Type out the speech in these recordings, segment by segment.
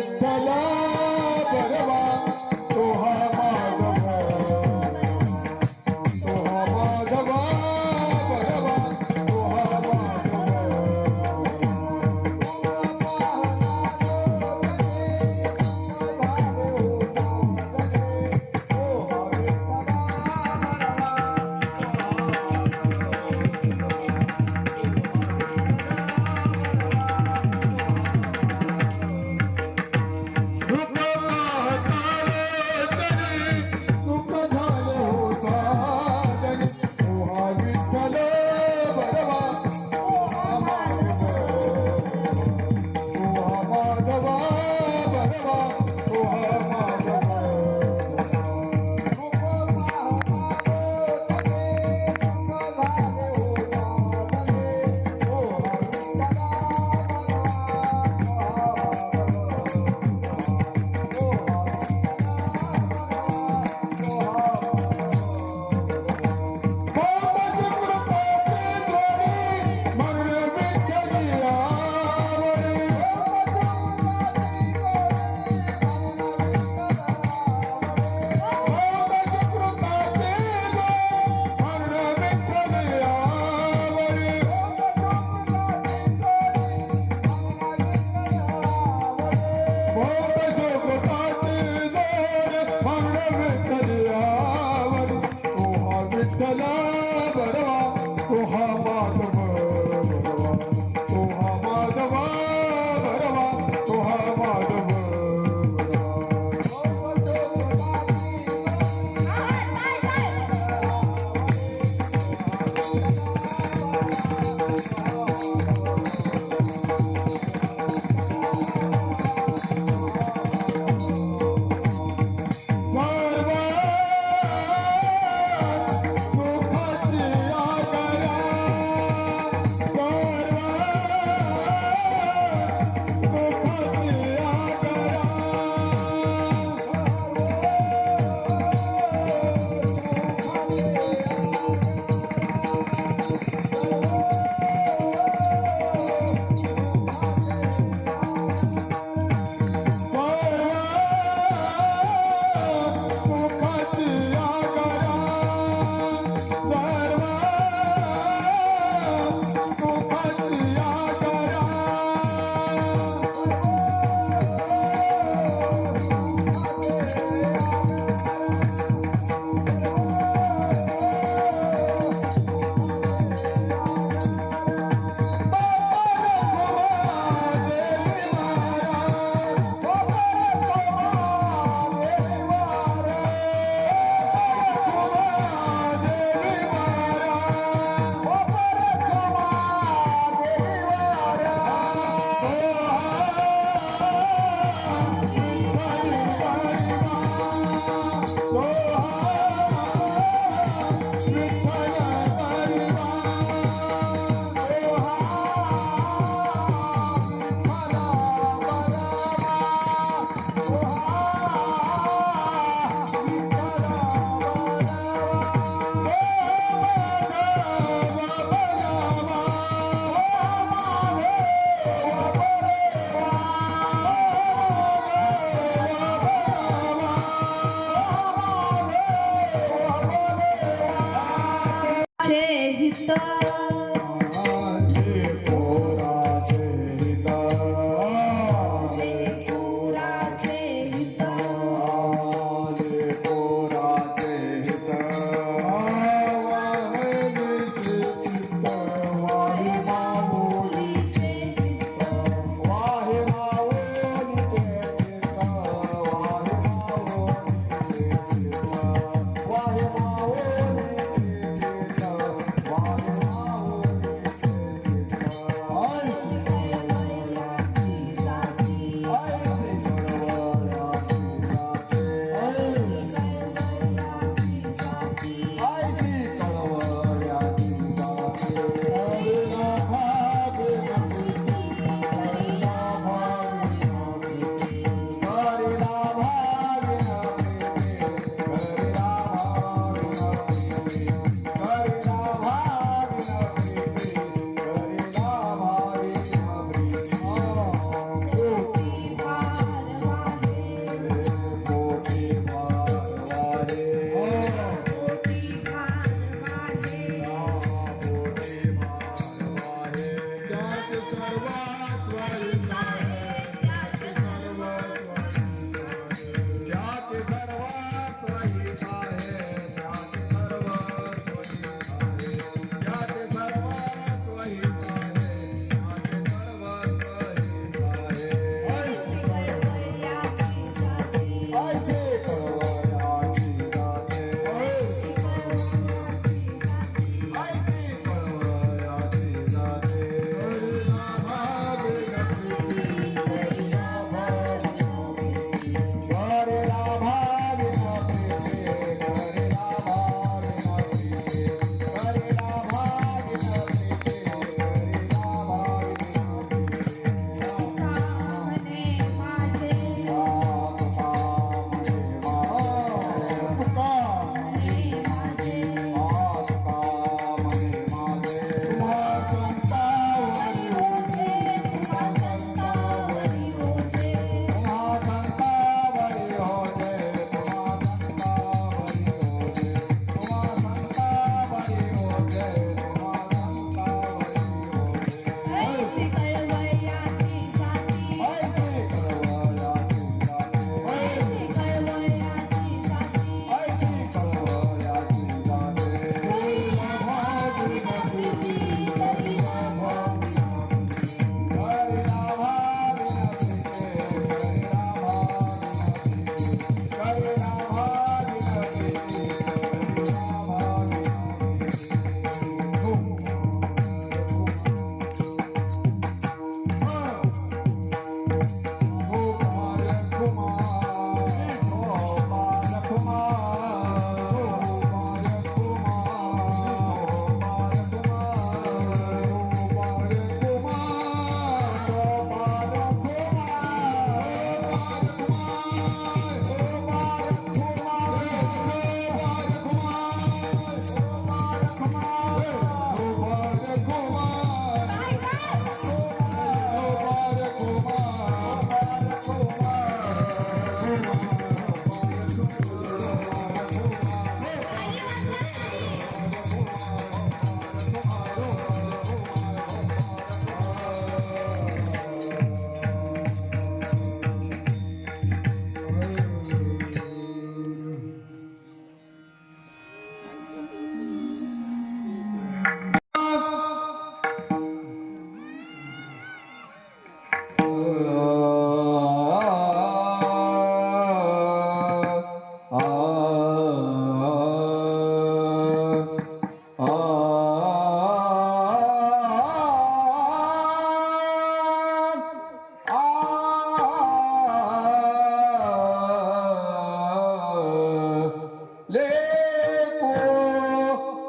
हा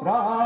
Rah!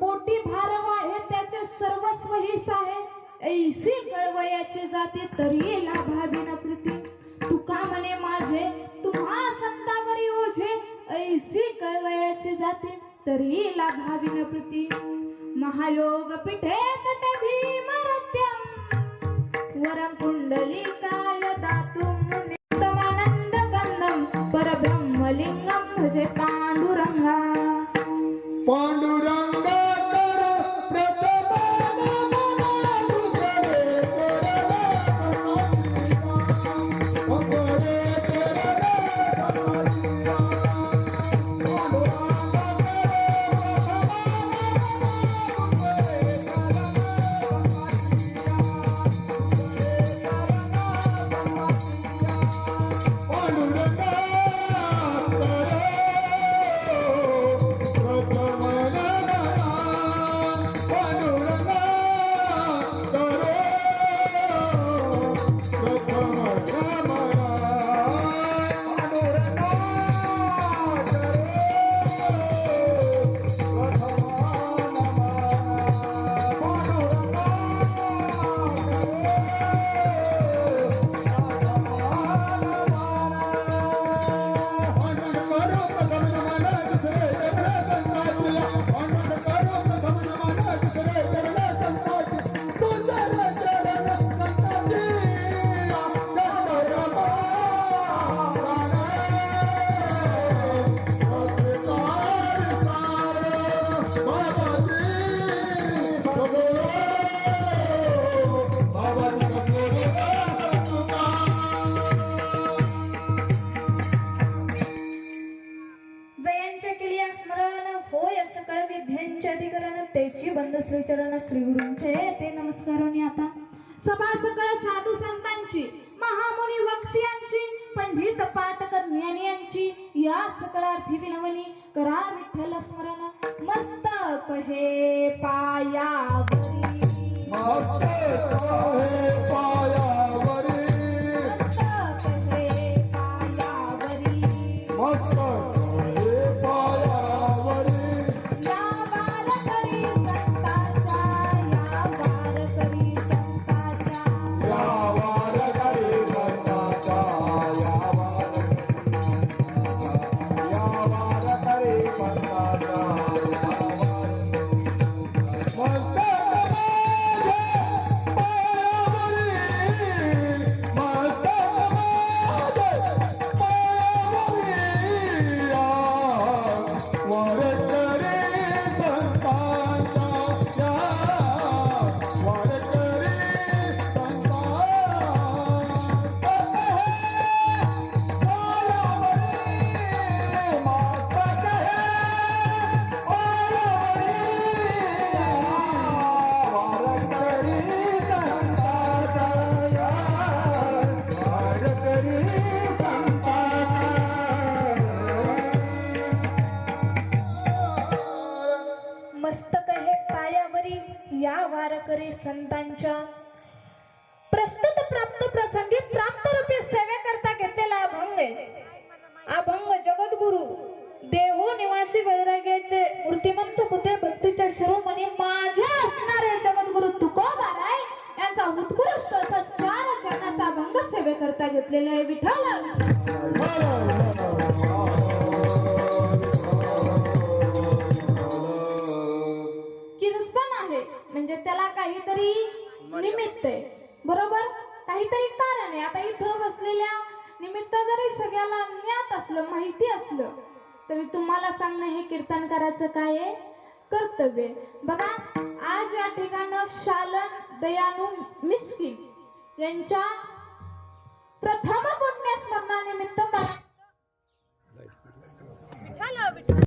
पोटी भारवा हे त्याचे सर्वस्व आहे. ऐसी जाते तरी कृती तुका म्हणे माझे? तुम्हा संतावरी ओझे. ऐसी कळवयाचे जाते तरी न कृती महायोग पिठे कट भीमरत्यम वरम कुंडलिका What? घातलेलं विठ्ठल. कीर्तन आहे. म्हणजे त्याला काहीतरी निमित्त आहे. बरोबर? काहीतरी कारण आहे. आता इथं बसलेल्या निमित्त जरी सगळ्याला ज्ञात असलं माहिती असलं तरी तुम्हाला सांगणं हे कीर्तन करायचं काय आहे? कर्तव्य बघा आज या ठिकाणं शालन दयानु मिस्की यांच्या प्रथम पुण्य पुण्यस्मरणानिमित्त